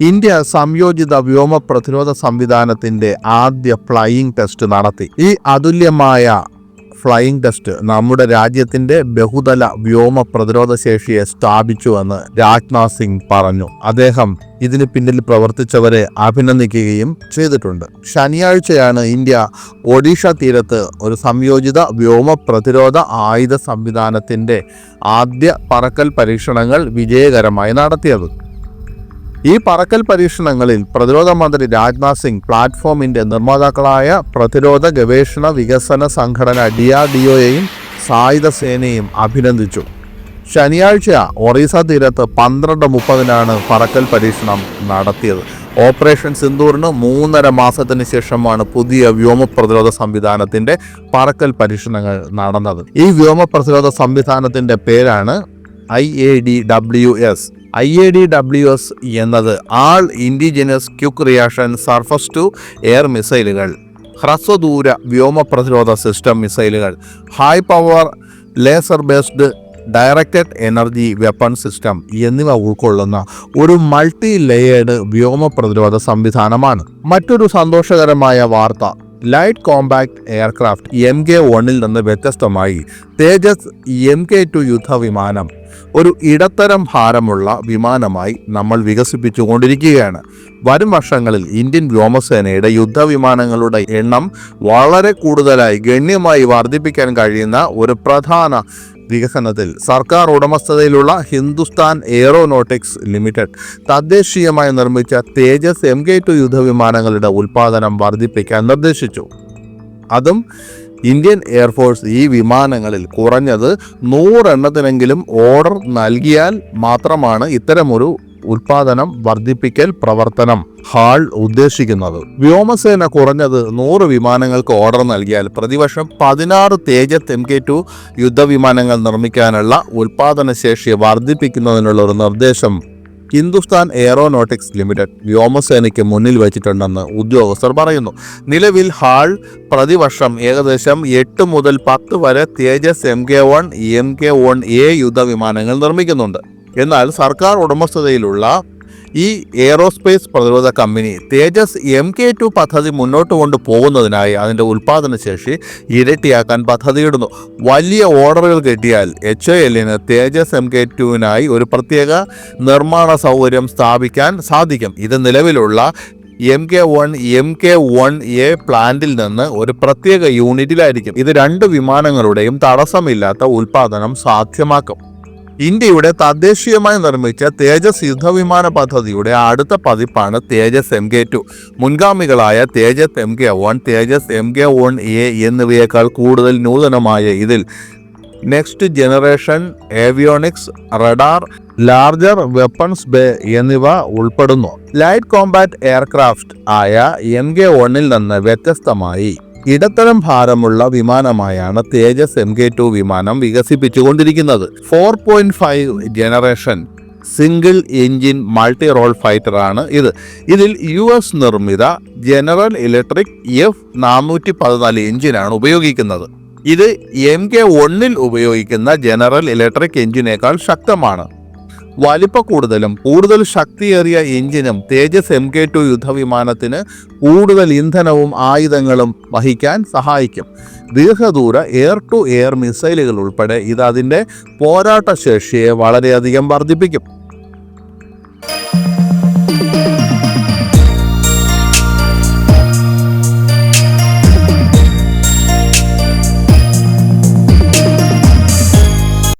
India സംയോജിത വ്യോമ പ്രതിരോധ സംവിധാനത്തിന്റെ ആദ്യ ഫ്ലൈയിങ് ടെസ്റ്റ് നടത്തി. ഈ അതുല്യമായ ഫ്ലൈയിങ് ടെസ്റ്റ് നമ്മുടെ രാജ്യത്തിന്റെ ബഹുതല വ്യോമ പ്രതിരോധ ശേഷിയെ സ്ഥാപിച്ചുവെന്ന് രാജ്നാഥ് സിംഗ് പറഞ്ഞു. അദ്ദേഹം ഇതിന് പിന്നിൽ പ്രവർത്തിച്ചവരെ അഭിനന്ദിക്കുകയും ചെയ്തിട്ടുണ്ട്. ശനിയാഴ്ചയാണ് ഇന്ത്യ ഒഡീഷ തീരത്ത് ഒരു സംയോജിത വ്യോമ പ്രതിരോധ ആയുധ സംവിധാനത്തിന്റെ ആദ്യ പറക്കൽ പരീക്ഷണങ്ങൾ വിജയകരമായി നടത്തിയത്. ഈ പറക്കൽ പരീക്ഷണങ്ങളിൽ പ്രതിരോധ മന്ത്രി രാജ്നാഥ് സിംഗ് പ്ലാറ്റ്ഫോമിന്റെ നിർമ്മാതാക്കളായ പ്രതിരോധ ഗവേഷണ വികസന സംഘടന ഡി ആർ ഡി ഒയെയും സായുധ സേനയും അഭിനന്ദിച്ചു. ശനിയാഴ്ച ഒറീസ തീരത്ത് പന്ത്രണ്ട് മുപ്പതിനാണ് പറക്കൽ പരീക്ഷണം നടത്തിയത്. ഓപ്പറേഷൻ സിന്ദൂറിന് മൂന്നര മാസത്തിന് ശേഷമാണ് പുതിയ വ്യോമ പ്രതിരോധ സംവിധാനത്തിന്റെ പറക്കൽ പരീക്ഷണങ്ങൾ നടന്നത്. ഈ വ്യോമ പ്രതിരോധ സംവിധാനത്തിന്റെ പേരാണ് I A D W S. I A D W S എന്നത് all indigenous quick reaction surface to air മിസൈലുകൾ ഹ്രസ്വദൂര വ്യോമ പ്രതിരോധ സിസ്റ്റം മിസൈലുകൾ high power laser based directed energy weapon system എന്നിവ ഉൾക്കൊള്ളുന്ന ഒരു മൾട്ടി ലെയേർഡ് വ്യോമ പ്രതിരോധ സംവിധാനമാണ്. മറ്റൊരു സന്തോഷകരമായ വാർത്ത light compact aircraft M K വണ്ണിൽ നിന്ന് വ്യത്യസ്തമായി തേജസ് എം കെ ടു യുദ്ധവിമാനം ഒരു ഇടത്തരം ഭാരമുള്ള വിമാനമായി നമ്മൾ വികസിപ്പിച്ചുകൊണ്ടിരിക്കുകയാണ്. വരും വർഷങ്ങളിൽ ഇന്ത്യൻ വ്യോമസേനയുടെ യുദ്ധവിമാനങ്ങളുടെ എണ്ണം വളരെ കൂടുതലായി ഗണ്യമായി വർദ്ധിപ്പിക്കാൻ കഴിയുന്ന ഒരു പ്രധാന വികസനത്തിൽ സർക്കാർ ഉടമസ്ഥതയിലുള്ള ഹിന്ദുസ്ഥാൻ എയറോനോട്ടിക്സ് ലിമിറ്റഡ് തദ്ദേശീയമായി നിർമ്മിച്ച തേജസ് എം കെ ടു യുദ്ധവിമാനങ്ങളുടെ ഉൽപ്പാദനം വർദ്ധിപ്പിക്കാൻ നിർദ്ദേശിച്ചു. അതും ഇന്ത്യൻ എയർഫോഴ്സ് ഈ വിമാനങ്ങളിൽ കുറഞ്ഞത് നൂറെണ്ണത്തിനെങ്കിലും ഓർഡർ നൽകിയാൽ മാത്രമാണ് ഇത്തരമൊരു ഉൽപാദനം വർദ്ധിപ്പിക്കൽ പ്രവർത്തനം ഹാൾ ഉദ്ദേശിക്കുന്നത്. വ്യോമസേന കുറഞ്ഞത് നൂറ് വിമാനങ്ങൾക്ക് ഓർഡർ നൽകിയാൽ പ്രതിവർഷം പതിനാറ് തേജസ് എം കെ ടു യുദ്ധവിമാനങ്ങൾ നിർമ്മിക്കാനുള്ള ഉൽപാദന ശേഷി വർദ്ധിപ്പിക്കുന്നതിനുള്ള ഒരു നിർദ്ദേശം ഹിന്ദുസ്ഥാൻ എയറോനോട്ടിക്സ് ലിമിറ്റഡ് വ്യോമസേനയ്ക്ക് മുന്നിൽ വെച്ചിട്ടുണ്ടെന്ന് ഉദ്യോഗസ്ഥർ പറയുന്നു. നിലവിൽ ഹാൾ പ്രതിവർഷം ഏകദേശം എട്ട് മുതൽ പത്ത് വരെ Tejas M K one M K one A യുദ്ധവിമാനങ്ങൾ നിർമ്മിക്കുന്നുണ്ട്. എന്നാൽ സർക്കാർ ഉടമസ്ഥതയിലുള്ള ഈ എയറോസ്പേസ് പ്രതിരോധ company Tejas M K two പദ്ധതി മുന്നോട്ട് കൊണ്ട് പോകുന്നതിനായി അതിന്റെ ഉൽപ്പാദനശേഷി ഇരട്ടിയാക്കാൻ പദ്ധതിയിടുന്നു. വലിയ ഓർഡറുകൾ കിട്ടിയാൽ എച്ച് ഒ എല്ലിന് തേജസ് എം കെ ടുവിനായി ഒരു പ്രത്യേക നിർമ്മാണ സൗകര്യം സ്ഥാപിക്കാൻ സാധിക്കും. ഇത് നിലവിലുള്ള M K one M K one A പ്ലാന്റിൽ നിന്ന് ഒരു പ്രത്യേക യൂണിറ്റിലായിരിക്കും ഇത് രണ്ട് വിമാനങ്ങളുടെയും തടസ്സമില്ലാത്ത ഉൽപ്പാദനം സാധ്യമാക്കും. ഇന്ത്യയുടെ തദ്ദേശീയമായി നിർമ്മിച്ച തേജസ് യുദ്ധവിമാന പദ്ധതിയുടെ അടുത്ത പതിപ്പാണ് തേജസ് എം കെ ടു. മുൻഗാമികളായ Tejas M K one Tejas M K one A എന്നിവയേക്കാൾ കൂടുതൽ നൂതനമായ ഇതിൽ next generation avionics radar larger weapons bay എന്നിവ ഉൾപ്പെടുന്നു. ലൈറ്റ് കോമ്പാറ്റ് എയർക്രാഫ്റ്റ് ആയ എം കെ വണ്ണിൽ നിന്ന് വ്യത്യസ്തമായി ഇടത്തരം ഭാരമുള്ള വിമാനമായാണ് തേജസ് എം കെ ടു വിമാനം വികസിപ്പിച്ചുകൊണ്ടിരിക്കുന്നത്. Four point five generation single engine multi role fighter ആണ് ഇത്. ഇതിൽ യു എസ് നിർമ്മിത ജനറൽ ഇലക്ട്രിക് എഫ് നാനൂറ്റി പതിനാല് എഞ്ചിനാണ് ഉപയോഗിക്കുന്നത്. ഇത് എം കെ ഒന്നിൽ ഉപയോഗിക്കുന്ന ജനറൽ ഇലക്ട്രിക് എഞ്ചിനേക്കാൾ ശക്തമാണ്. വലിപ്പ കൂടുതലും കൂടുതൽ ശക്തിയേറിയ എഞ്ചിനും തേജസ് എം കെ ടു യുദ്ധവിമാനത്തിന് കൂടുതൽ ഇന്ധനവും ആയുധങ്ങളും വഹിക്കാൻ സഹായിക്കും. ദീർഘദൂര എയർ ടു എയർ മിസൈലുകൾ ഉൾപ്പെടെ ഇത് അതിന്റെ പോരാട്ട ശേഷിയെ വളരെയധികം വർദ്ധിപ്പിക്കും.